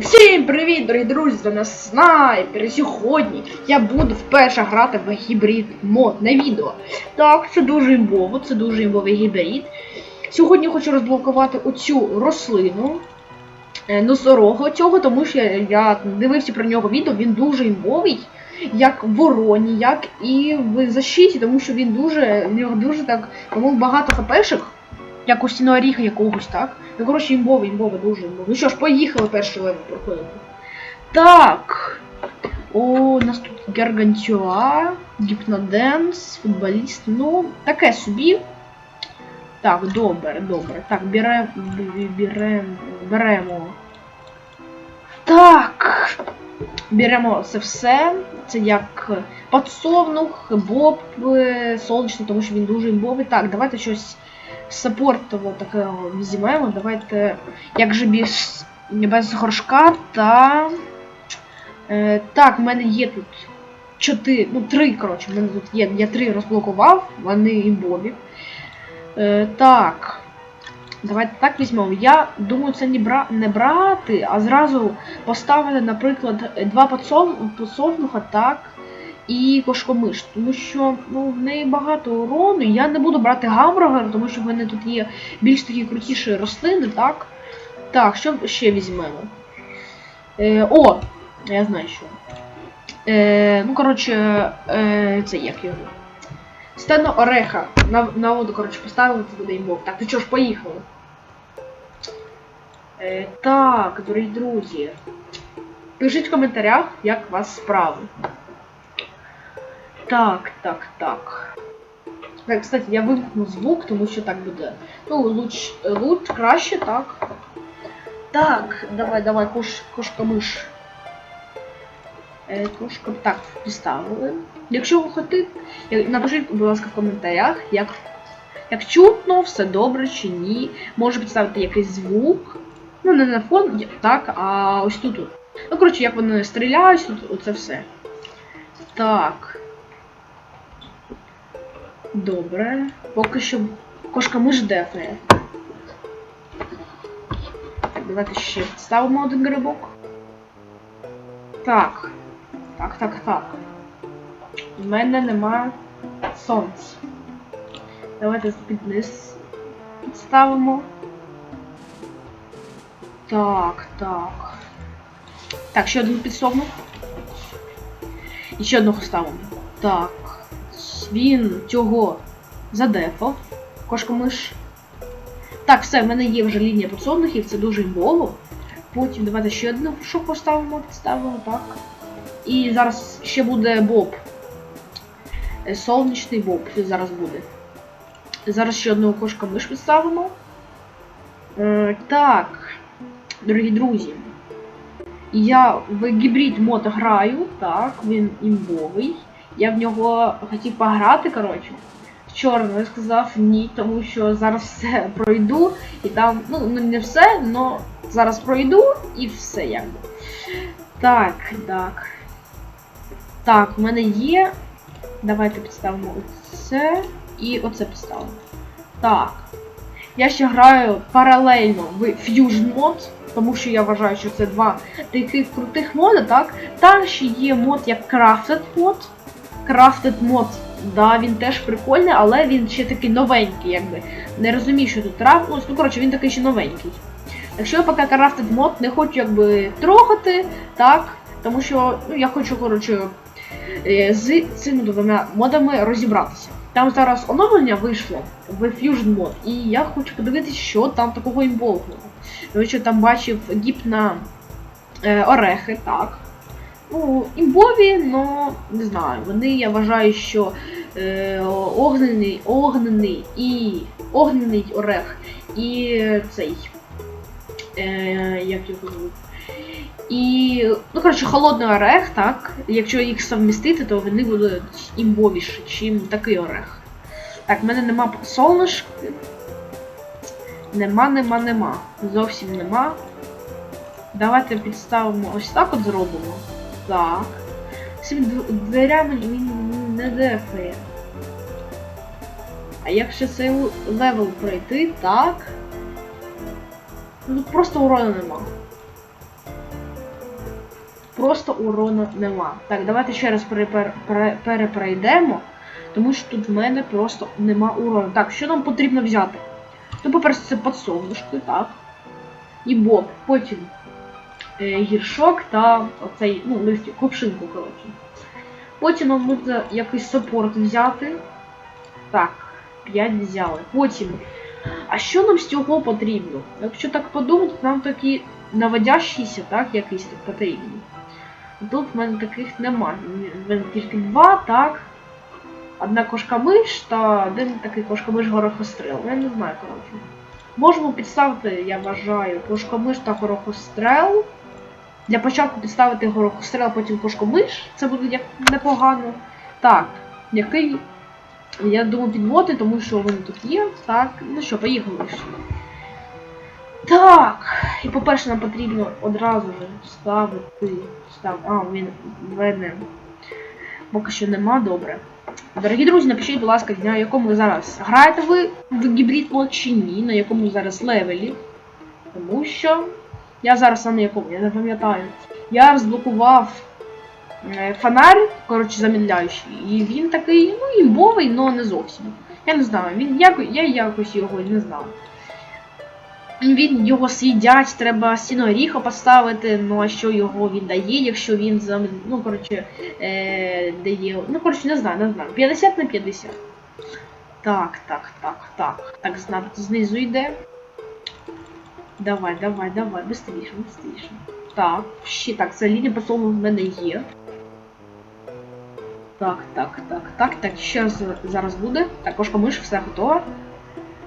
Всім привіт, дорогі друзі! З вами Снайпер. І сьогодні я буду вперше грати в гібрид мод на відео. Так, це дуже імбово, це дуже імбовий гібрид. Сьогодні хочу розблокувати оцю рослину. е, Носорога цього, тому що я, дивився про нього відео, він дуже імбовий, як в вороні, як і в защиті, тому що він дуже, в нього дуже так, по-моєму, багато хпшек, як у стіноріха якогось, так? Ну, коротше, імбовий, імбовий, дуже імбовий. Ну що ж, поїхали перший левел проходити. Так. О, у нас тут Гаргантюа, Гіпноденс, футболіст. Ну, таке собі. Так, добре, добре. Так, беремо. Беремо. Беремо. Так. Беремо це все. Це як подсовнух, боб е, сонячний, тому що він дуже імбовий. Так, давайте щось саппортового такого візьмемо. Давайте як же без, без горшка та. Е, так, в мене є тут чотири, ну три, коротше, в мене тут є. Я три розблокував, вони імбові. Е, так. Давайте так візьмемо. Я думаю, це не, бра... не брати, а зразу поставити, наприклад, два подсов... подсовнуха, так, і кошкомиш. Тому що ну, в неї багато урону. Я не буду брати гамбургер, тому що в мене тут є більш такі крутіші рослини, так? Так, що ще візьмемо? Е, о! Я знаю що. Е, ну, коротше, е, це як його. Стено Ореха. На, на воду, коротше, поставили, це буде імбов. Так, ти чого ж, поїхали? Е, так, дорогі друзі. Пишіть в коментарях, як у вас справи. Так, так, так. Так, кстати, я вимкну звук, тому що так буде. Ну, луч, луч краще, так. Так, давай, давай, кош, кошка миш. Е, кошка. Так, поставили. Якщо ви хочете, напишіть, будь ласка, в коментарях, як, як чутно, все добре чи ні. Може підставити якийсь звук. Ну, не на фон, так, а ось тут. Ну, коротше, як вони стріляють, тут оце все. Так. Добре. Поки що кошка миш. Так, давайте ще ставимо один грибок. Так. Так, так, так. У мене нема сонця. Давайте під низ підставимо. Так, так. Так, ще один підсовнув. І ще одного ставимо. Так. Він цього задефав. Кошка миш. Так, все, в мене є вже лінія підсовників, це дуже імбово. Потім давайте ще одну шок поставимо, підставимо, так. І зараз ще буде боб. Е, Сонячний боб зараз буде. Зараз ще одного кошка миш підставимо. Е, так, дорогі друзі. Я в гібрид мод граю, так, він імбовий. Я в нього хотів пограти, коротше. Вчора я сказав ні, тому що зараз все пройду і там, ну, ну не все, але зараз пройду і все якби. Так, так. Так, в мене є. Давайте підставимо оце і оце підставимо. Так. Я ще граю паралельно в Fusion мод, тому що я вважаю, що це два таких крутих моди, так? Там ще є мод як Crafted мод. Crafted мод, да, він теж прикольний, але він ще такий новенький, якби. Не розумію, що тут трапилось. Ну, коротше, він такий ще новенький. Якщо я поки Crafted мод не хочу якби трогати, так, тому що ну, я хочу, коротше, е, з цими двома модами розібратися. Там зараз оновлення вийшло в Fusion мод, і я хочу подивитися, що там такого імбовного. Тому що там бачив гіп на е, орехи, так. Ну, імбові, но не знаю. Вони, я вважаю, що е, огнений, огнений і огнений орех і цей. Е, як його звуть? І, ну, коротше, холодний орех, так. Якщо їх совмістити, то вони будуть імбовіші, чим такий орех. Так, в мене нема солнышки. Нема, нема, нема. Зовсім нема. Давайте підставимо ось так от зробимо. Так. Цими дв- дверями він не дефає. А якщо цей левел пройти, так. Ну просто урона нема. просто урона нема. Так, давайте ще раз перепер- пере- перепройдемо, тому що тут в мене просто нема урону. Так, що нам потрібно взяти? Ну, по-перше, це подсолнушки, так. І боб, потім гіршок та оцей, ну, листя, кувшинку, коротше. Потім нам буде якийсь саппорт взяти. Так, 5 взяли. Потім. А що нам з цього потрібно? Якщо так подумати, нам такі наводящіся, так, якісь так потрібні. Тут в мене таких немає. В мене тільки два, так. Одна кошка миш та один такий кошка миш горохострел. Я не знаю, коротше. Можемо підставити, я вважаю, кошкомиш та горохострел. Для початку підставити горохострел, потім кошкомиш. Це буде як непогано. Так, який. Я думаю підводи, тому що вони тут є. Так, ну що, поїхали. ж. Так. І по-перше, нам потрібно одразу же ставити. Став... А, він мене поки що нема, добре. Дорогі друзі, напишіть, будь ласка, на якому ви зараз граєте ви в гібрид чи ні, на якому ви зараз левелі. Тому що я зараз на якому, я не пам'ятаю. Я розблокував е, фонарь, коротше, замідляючий, і він такий, ну, імбовий, але не зовсім. Я не знаю, він яко, я якось його не знаю. Він його з'їдять, треба стіну оріха поставити, ну а що його він дає, якщо він зам... ну, коротше, е, дає. Ну, коротше, не знаю, не знаю. 50 на 50. Так, так, так, так. Так, знак знизу йде. Давай, давай, давай, быстріше, быстріше. Так, ще так, це лінія посолу в мене є. Так, так, так, так, так, ще зараз буде. Також комиш, все готово.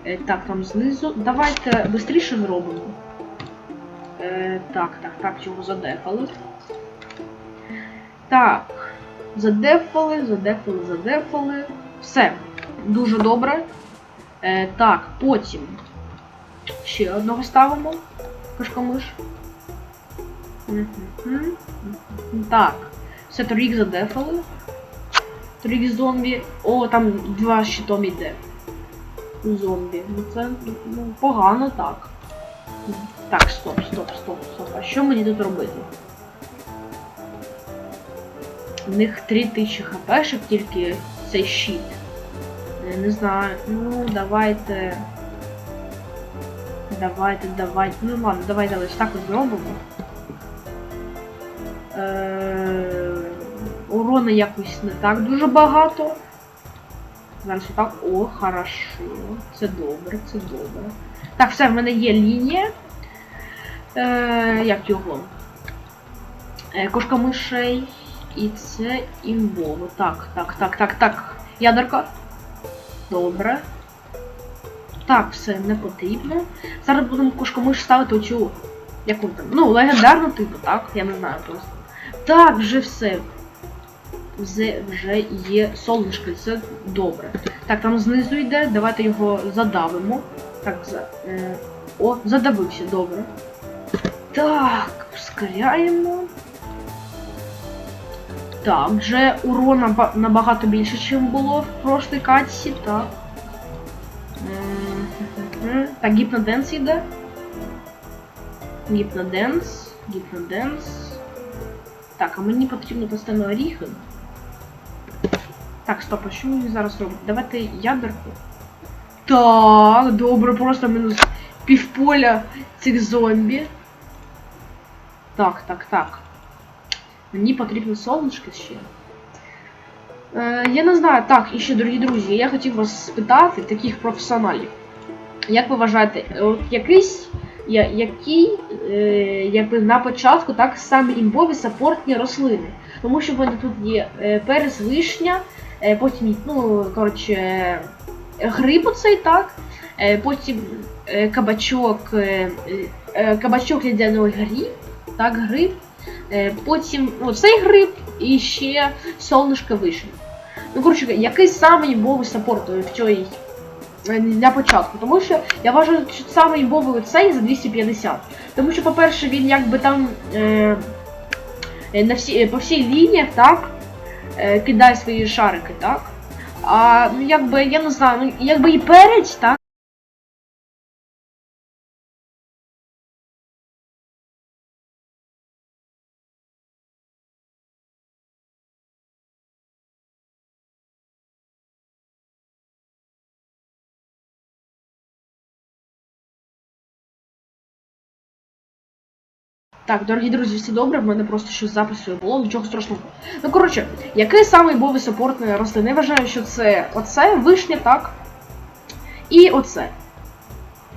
Е, так, там знизу. Давайте швидше зробимо. Е, так, так, так, чого задефали. Так. Задефали, задефали, задефали. Все. Дуже добре. Е, так, потім. Ще одного ставимо. Мгм. Так. Все, торік задефали. Торік зомбі. О, там два щитом іде. Зомбі. Ну це ну, погано так. Так, стоп, стоп, стоп, стоп. А що мені тут робити? У них 3000 хпшек тільки цей щит. Я не знаю. Ну, давайте. Давайте, давайте. Ну ладно, давайте ось так от зробимо. Е, урона якось не так дуже багато. Зараз отак. О, хорошо. Це добре, це добре. Так, все, в мене є лінія. Е, як його? Е, кошка мишей. І це імбово. Так, так, так, так, так. Ядерка. Добре. Так, все не потрібно. Зараз будемо кошкомиш ставити оцю. Яку там? Ну, легендарну типу, так? Я не знаю просто. Так, вже все. Вже, вже є сонечко, це добре. Так, там знизу йде, давайте його задавимо. Так, за. Е, о, задавився, добре. Так, ускоряємо. Так, вже урона набагато більше, ніж було в прошлій катці, так. Мгм. Так, гіпноденс йде. Гіпноденс, гіпноденс. Так, а мені потрібно постійно оріхи. Так, стоп, а що мені зараз робити? Давайте ядерку. Так, добре, просто мінус півполя цих зомбі. Так, так, так. Мені потрібно сонечко ще. Е, я не знаю, так, і ще, дорогі друзі, я хотів вас спитати, таких професіоналів. Як ви вважаєте, е, от якийсь, я, який, е, якби на початку так самі імбові саппортні рослини? Тому що в мене тут є е, перець вишня, е, потім, ну, коротше, е, гриб оцей, так, е, потім е, кабачок, е, е, кабачок лідяний гриб, так, гриб, е, потім оцей гриб і ще солнышко вишня. Ну, коротше, який самий імбовий саппорт в цій е, для початку, тому що я вважаю, що саме імбовий цей за 250. Тому що, по-перше, він якби там е, е, на всі, е, по всій лініях, так, е, кидає свої шарики, так. А ну якби, я не знаю, ну якби і перець, так. Так, дорогі друзі, все добре, в мене просто щось з записою було, нічого страшного. Ну, коротше, який самий імбовий саппорт на рослини? Я вважаю, що це оце, вишня, так. І оце.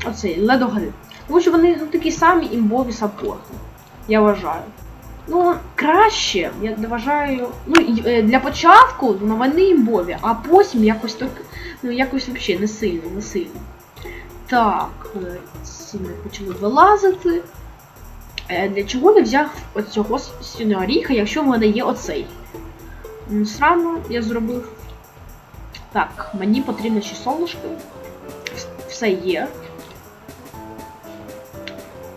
Оцей ледогриб. Тому що вони ну, такі самі імбові саппорти. Я вважаю. Ну, краще, я вважаю. Ну, е, для початку ну, вони імбові, а потім якось так. Ну, якось взагалі не сильно, не сильно. Так, е, ці ми почали вилазити. Е, Для чого я взяв оцього сіного оріха, якщо в мене є оцей? М, Срано я зробив. Так, мені потрібно ще солнышко. Все є.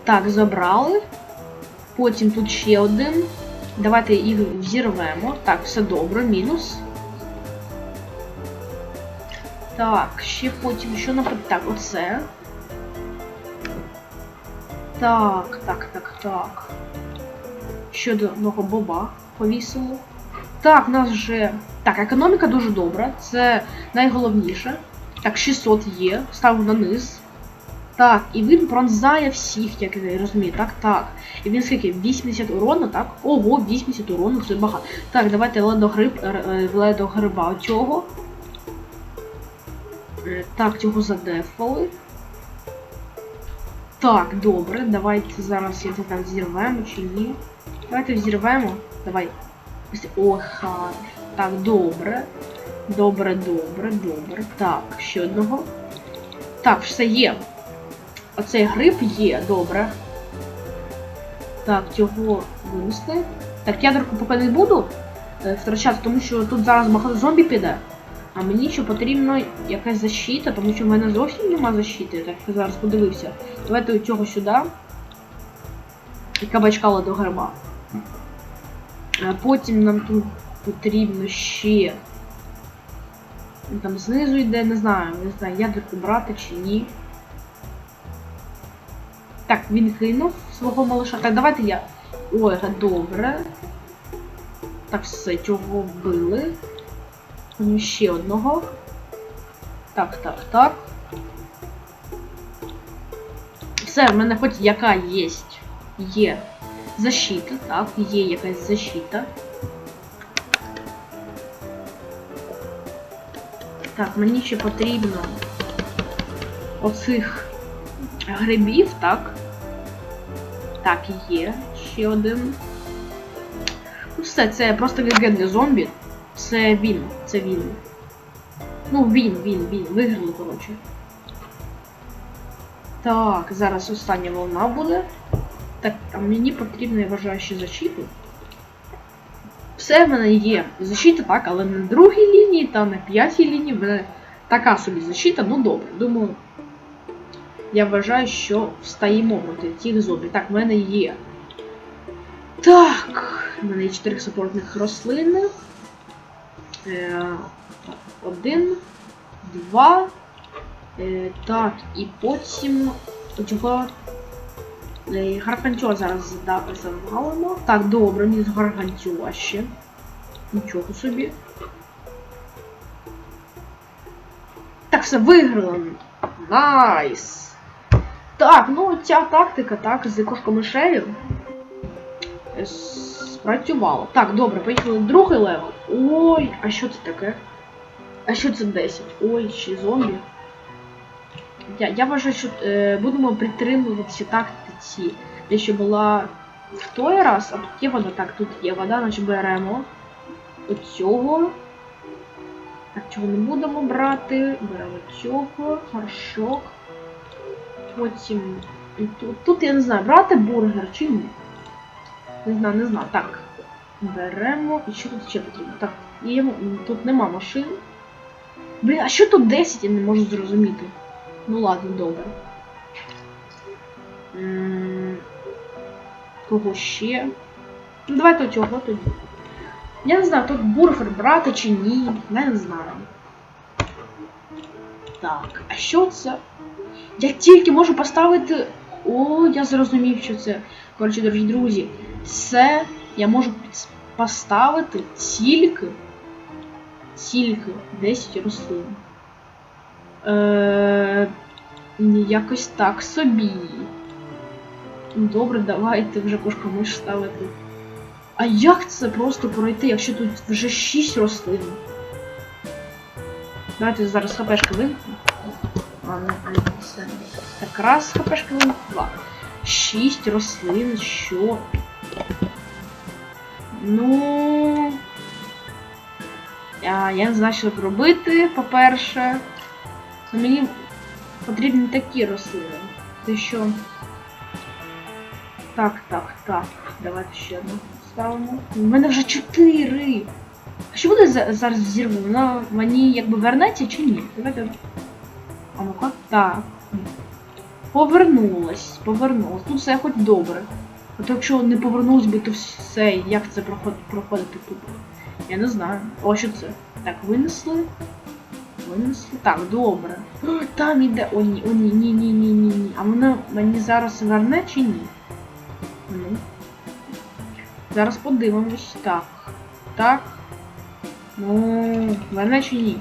Так, забрали. Потім тут ще один. Давайте їх взірвемо. Так, все добре, мінус. Так, ще потім, що наприклад. Так, оце. Так, так, так, так. Щодо одного боба повісимо. Так, у нас вже. Так, економіка дуже добра. Це найголовніше. Так, 600 є. Ставимо на низ. Так, і він пронзає всіх, як я розумію. Так, так. І він скільки? 80 урону, так? Ого, 80 урону, це багато. Так, давайте ледогриб, р- е, ледогриба цього. Е, Так, цього задефали. Так, добре, давайте зараз я це так зірвемо чи ні. Давайте взірвемо. Давай. Ось- О, хорош. Так, добре. Добре, добре, добре. Так, ще одного. Так, все є. Оцей гриб є, добре. Так, цього винести. Так, ядерку поки не буду е, втрачати, тому що тут зараз багато зомбі піде. А мені ще потрібно якась защита, тому що в мене зовсім нема защити, так я зараз подивився. Давайте цього сюди. І кабачка до гриба. Потім нам тут потрібно ще. Там знизу йде, не знаю, не знаю, ядерку брати чи ні. Так, він кинув свого малыша. Так, давайте я. Ой, добре. Так, все, цього вбили. Ну, ще одного. Так, так, так. Все, в мене хоч яка є. Є защита, так, є якась защита. Так, мені ще потрібно оцих грибів, так. Так, є. Ще один. Ну все, це просто легенди зомбі. Це він, це він. Ну, він, він, він. Виграли, коротше. Так, зараз остання волна буде. Так, а мені потрібно, я вважаю, ще защиту. Все в мене є. Защита, так, але на другій лінії та на п'ятій лінії в мене така собі защита, ну добре. Думаю, я вважаю, що встаємо проти тих зомбі. Так, в мене є. Так, в мене є 4 супортних рослини. Е, один, два. Е, так, і потім цього е, гаргантюа зараз завалимо. Так, добре, з гаргантюа ще. Нічого собі. Так, все виграли. Найс! Так, ну ця тактика, так, з кошкомишею спрацювала. Так, добре, поїхали другий левел. Ой, а що це таке? А що це 10? Ой, ще зомбі. Я, я вважаю, що е, будемо притримуватися тактиці, де що була в той раз, а тут є вода. Так, тут є вода, значить беремо оцього. Так, цього не будемо брати. Беремо цього, горшок. Потім. Тут, тут я не знаю, брати бургер чи ні. Не знаю, не знаю. Так. Беремо. І що тут ще потрібно? Так, є, тут нема машин. Блін, а що тут 10, я не можу зрозуміти. Ну ладно, добре. Кого ще? Ну давайте цього тоді. Я не знаю, тут бургер брати чи ні. Я не знаю. Так, а що це? Я тільки можу поставити. О, я зрозумів, що це. Коротше, дорогі друзі, це я можу поставити тільки. Тільки 10 рослин. Е, якось так собі. Добре, давайте вже кошка миш ставити. А як це просто пройти, якщо тут вже 6 рослин? Давайте зараз хпшки вимкну. Ладно, Алиса. Так, раз хпшки вимкну, два. 6 рослин, що? Ну. Я, я не знаю, що тут робити, по-перше. Ну, Мені потрібні такі рослини. Те що. Так, так, так. Давайте ще одну ставимо. У мене вже чотири. А що буде зараз зірву? Вона мені якби вернеться чи ні? Давайте. А ну-ка. Так. Повернулась. Повернулась. Тут все хоч добре. То якщо не повернулась би, то все, як це проходити тут? Я не знаю. О, що це? Так, винесли. Винесли. Так, добре. Там іде. О, ні, о, ні, ні, ні, ні, ні, ні. А вона мені зараз верне чи ні? Ну. Зараз подивимось. Так. Так. Ну, верне чи ні?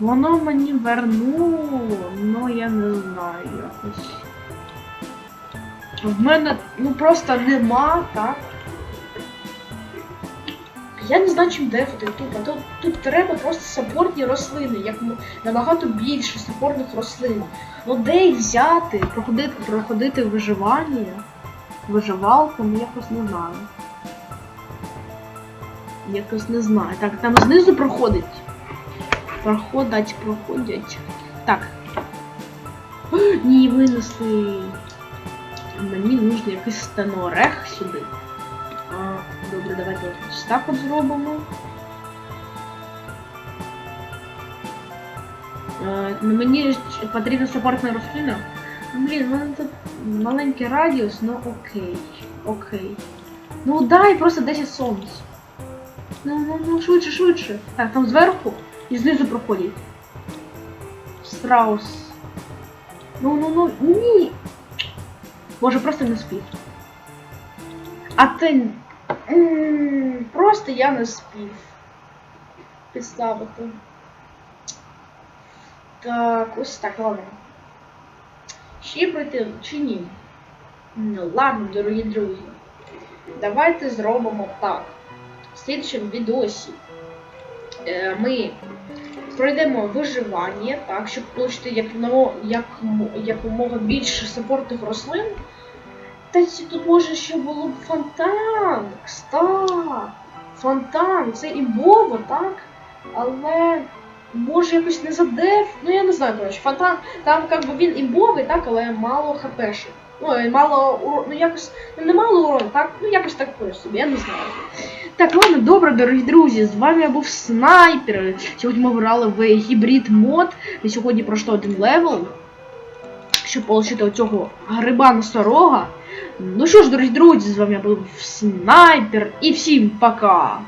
Воно мені вернуло, ну я не знаю якось. В мене ну просто нема, так? Я не знаю, чим дефати тупо. Тут, тут треба просто саппортні рослини, як набагато більше саппортних рослин. Ну де їх взяти? Проходити, проходити виживання, виживалку, ну якось не знаю. Якось не знаю. Так, там знизу проходить. Проходять, проходять. Так. Ні, винесли. Мені нужно якийсь стенорех сюди. А, добре, давайте ось так от зробимо. Е, ну, мені потрібна саппортна рослина. Ну, Блін, в мене тут маленький радіус, ну окей. Окей. Ну дай просто 10 сонць. Ну, ну, ну, швидше, швидше. Так, там зверху і знизу проходять. Страус. Ну, ну, ну, ні. Може, просто не спів. А ти. Просто я не спів. Підставити. Так, ось так, ладно. Ще чи ні? Ну, ладно, дорогі друзі. Давайте зробимо так. В слідчому відосі е, ми пройдемо виживання, так, щоб отримати як, як, якомога більше сапортних рослин. Та тут може ще було б фонтан. Так. Фонтан, це імбово, так? Але може якось не задев. Ну я не знаю, коротше, фонтан, там як би він імбовий, так, але мало хпшек. Ну, мало уро- ну якось ну, не мало урону, так? Ну якось так собі, я не знаю. Так, ладно, добре, дорогі друзі, з вами я був снайпер. Сьогодні ми грали в гібрид мод. І сьогодні пройшло один левел. Щоб отримати оцього гриба носорога. Ну що ж, дорогі друзі, з вами я був снайпер і всім пока!